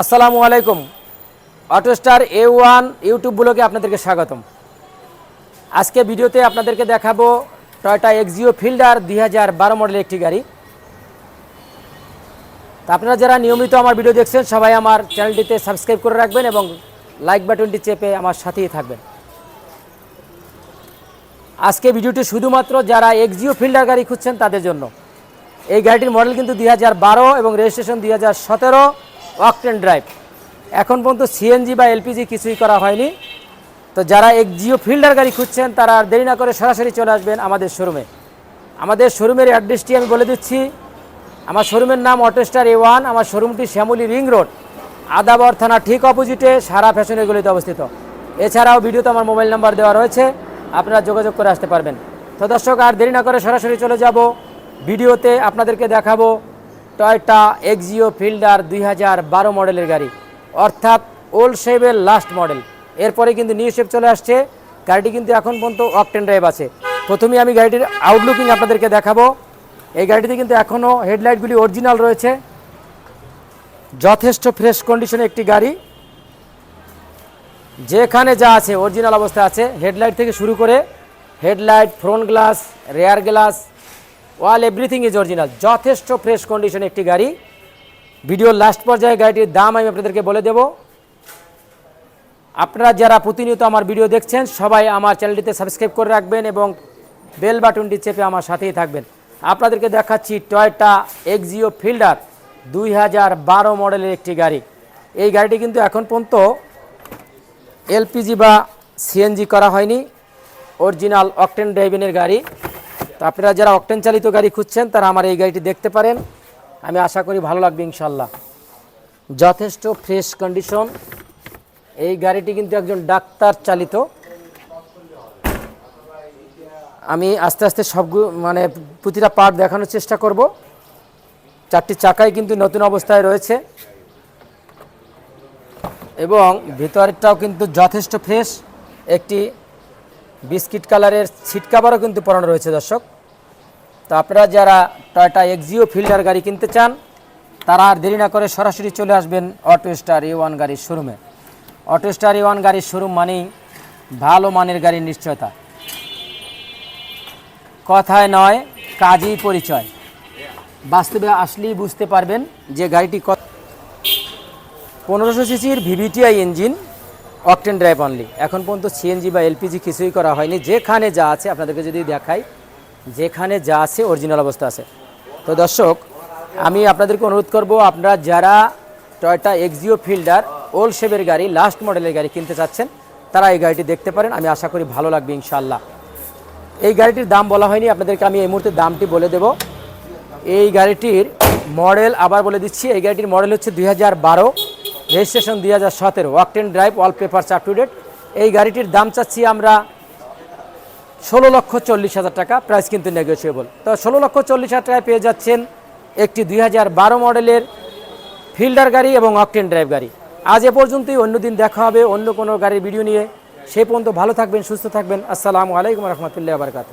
আসসালামু আলাইকুম। অটোস্টার A one YouTube ব্লগে আপনাদেরকে স্বাগতম। আজকে ভিডিওতে আপনাদেরকে দেখাবো টয়টা এক্সিও ফিল্ডার দুই হাজার বারো মডেলের একটি গাড়ি। তা আপনারা যারা নিয়মিত আমার ভিডিও দেখছেন, সবাই আমার চ্যানেলটিতে সাবস্ক্রাইব করে রাখবেন এবং লাইক বাটনটি চেপে আমার সাথেই থাকবেন। আজকে ভিডিওটি শুধুমাত্র যারা এক্সিও ফিল্ডার গাড়ি খুঁজছেন তাদের জন্য। এই গাড়িটির মডেল কিন্তু দুই হাজার বারো এবং রেজিস্ট্রেশন দুই হাজার সতেরো। অকটেন ড্রাইভ এখন পর্যন্ত সিএনজি বা এলপিজি কিছুই করা হয়নি। তো যারা এক জিও ফিল্ডার গাড়ি খুঁজছেন, তারা আর দেরি না করে সরাসরি চলে আসবেন আমাদের শোরুমে। আমাদের শোরুমের অ্যাড্রেসটি আমি বলে দিচ্ছি। আমার শোরুমের নাম অটোস্টার এ ওয়ান আমার শোরুমটি শ্যামলী রিং রোড। আদাবর থানা ঠিক অপোজিটে, সারা ফ্যাশনের গলিতে অবস্থিত। এছাড়াও ভিডিওতে আমার মোবাইল নাম্বার দেওয়া রয়েছে, আপনারা যোগাযোগ করে আসতে পারবেন। তো দর্শক, আর দেরি না করে সরাসরি চলে যাব। ভিডিওতে আপনাদেরকে দেখাবো টয়টা এক্সিও ফিল্ডার দুই হাজার বারো মডেলের গাড়ি, অর্থাৎ ওল্ড শেপের লাস্ট মডেল। এরপরে কিন্তু নিউ শেপ চলে আসছে। গাড়িটি কিন্তু এখন পর্যন্ত অকটেন ড্রাইভ আছে। প্রথমেই আমি গাড়িটির আউটলুকিং আপনাদেরকে দেখাবো। এই গাড়িটিতে কিন্তু এখনও হেডলাইটগুলি অরিজিনাল রয়েছে। যথেষ্ট ফ্রেশ কন্ডিশনে একটি গাড়ি। যেখানে যা আছে অরিজিনাল অবস্থায় আছে, হেডলাইট থেকে শুরু করে, headlight front glass rear glass wall everything is original যথেষ্ট ফ্রেশ কন্ডিশন একটি গাড়ি। ভিডিওর লাস্ট পর্যায়ে গাড়িটির দাম আমি আপনাদেরকে বলে দেব। আপনারা যারা প্রতিনিয়ত আমার ভিডিও দেখছেন, সবাই আমার চ্যানেলটিতে সাবস্ক্রাইব করে রাখবেন এবং বেল বাটনটি চেপে আমার সাথেই থাকবেন। আপনাদেরকে দেখাচ্ছি টয়টা এক্সিও ফিল্ডার দুই হাজার বারো মডেলের একটি গাড়ি। এই গাড়িটি কিন্তু এখন পর্যন্ত এলপিজি বা সিএনজি করা হয়নি। অরিজিনাল অকটেন ড্রাইভিনের গাড়ি। তো আপনারা যারা অকটেন চালিত গাড়ি খুঁজছেন, তারা আমার এই গাড়িটি দেখতে পারেন। আমি আশা করি ভালো লাগবে ইনশাল্লাহ যথেষ্ট ফ্রেশ কন্ডিশন। এই গাড়িটি কিন্তু একজন ডাক্তার চালিত। আমি আস্তে আস্তে সবগুলো মানে প্রতিটা পার্ট দেখানোর চেষ্টা করব। চারটি চাকাই কিন্তু নতুন অবস্থায় রয়েছে। এবং ভিতরেরটাও কিন্তু যথেষ্ট ফ্রেশ। একটি বিস্কিট কালারের সিট কাভারও কিন্তু পরানো রয়েছে, দর্শক। তো আপনারা যারা টয়টা এক্সিও ফিল্টার গাড়ি কিনতে চান, তারা আর দেরি না করে সরাসরি চলে আসবেন অটো স্টার এ ওয়ান গাড়ির শোরুমে অটো স্টার এ ওয়ান গাড়ির শোরুম মানেই ভালো মানের গাড়ির নিশ্চয়তা। কথায় নয়, কাজই পরিচয়। বাস্তবে আসলেই বুঝতে পারবেন যে গাড়িটি কত পনেরোশো সিসির VVTI engine octane drive only এখন পর্যন্ত সিএনজি বা এলপিজি কিছুই করা হয়নি। যেখানে যা আছে আপনাদেরকে যদি দেখাই, যেখানে যা আছে অরিজিনাল অবস্থা আছে। তো দর্শক, আমি আপনাদেরকে অনুরোধ করব, আপনারা যারা টয়টা এক্সিও ফিল্ডার ওল্ড শেপের গাড়ি লাস্ট মডেলের গাড়ি কিনতে চাচ্ছেন, তারা এই গাড়িটি দেখতে পারেন। আমি আশা করি ভালো লাগবে ইনশাল্লাহ এই গাড়িটির দাম বলা হয়নি। আপনাদেরকে আমি এই মুহূর্তে দামটি বলে দেব। এই গাড়িটির মডেল আবার বলে দিচ্ছি। এই গাড়িটির মডেল হচ্ছে দুই হাজার বারো। রেজিস্ট্রেশন দুই হাজার সতেরো octane drive all paper up to date এই গাড়িটির দাম চাচ্ছি আমরা ষোলো লক্ষ চল্লিশ হাজার টাকা প্রাইস কিন্তু নেগোসিয়েবল তো ষোলো লক্ষ চল্লিশ হাজার টাকায় পেয়ে যাচ্ছেন একটি দুই হাজার বারো মডেলের ফিল্ডার গাড়ি এবং অকটেন ড্রাইভ গাড়ি। আজ এ পর্যন্তই, অন্য দিন দেখা হবে, অন্য কোনো গাড়ির ভিডিও নিয়ে। সেই পর্যন্ত ভালো থাকবেন, সুস্থ থাকবেন। আসসালামু আলাইকুম রহমতুল্লাহ বারকাত